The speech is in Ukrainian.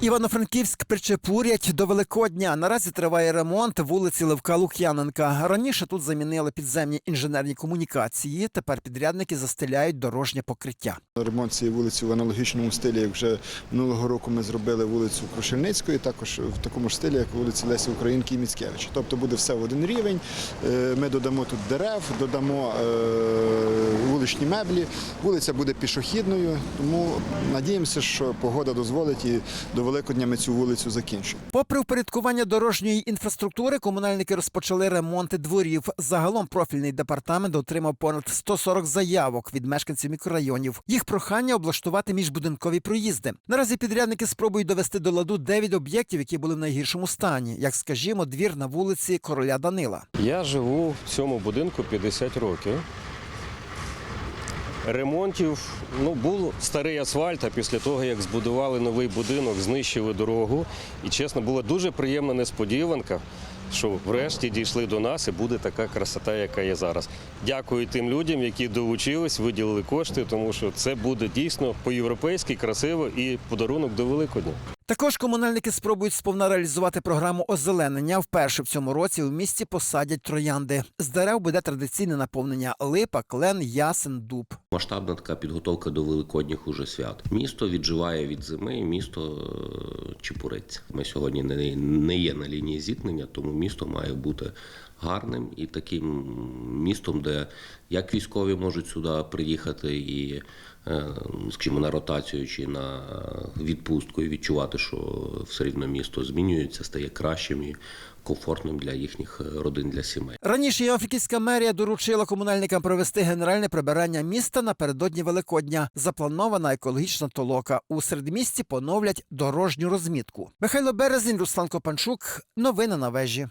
Івано-Франківськ причепурять до Великодня. Наразі триває ремонт вулиці Левка Лук'яненка. Раніше тут замінили підземні інженерні комунікації. Тепер підрядники застеляють дорожнє покриття. Ремонт цієї вулиці в аналогічному стилі, як вже минулого року ми зробили вулицю Крушельницької, також в такому ж стилі, як вулиці Лесі Українки і Міцкевича. Тобто буде все в один рівень. Е, Ми додамо тут дерев, додамо е, вуличні меблі. Вулиця буде пішохідною, тому надіємося, що погода дозволить і до Великодня ми цю вулицю закінчимо. Попри впорядкування дорожньої інфраструктури, комунальники розпочали ремонти дворів. Загалом профільний департамент отримав понад 140 заявок від мешканців мікрорайонів. Їх прохання облаштувати міжбудинкові проїзди. Наразі підрядники спробують довести до ладу 9 об'єктів, які були в найгіршому стані, як скажімо, двір на вулиці Короля Данила. Я живу в цьому будинку 50 років. Ремонтів ну був старий асфальт, а після того, як збудували новий будинок, знищили дорогу. І чесно, була дуже приємна несподіванка, що врешті дійшли до нас і буде така красота, яка є зараз. Дякую тим людям, які долучились, виділили кошти, тому що це буде дійсно по-європейськи красиво і подарунок до Великодня. Також комунальники спробують сповна реалізувати програму озеленення. Вперше в цьому році у місті посадять троянди. З дерев буде традиційне наповнення липа, клен, ясен, дуб. Масштабна така підготовка до великодніх уже свят. Місто відживає від зими, місто е, чепуриться. Ми сьогодні не, не є на лінії зіткнення, тому місто має бути гарним і таким містом, де як військові можуть сюди приїхати і, е, скажімо, на ротацію чи на відпустку і відчувати, що все рівно місто змінюється, стає кращим і комфортним для їхніх е, родин, для сімей. Раніше Єофриківська мерія доручила комунальникам провести генеральне прибирання міста напередодні Великодня. Запланована екологічна толока. У середмісті поновлять дорожню розмітку. Михайло Березень, Руслан Копанчук. Новини на вежі.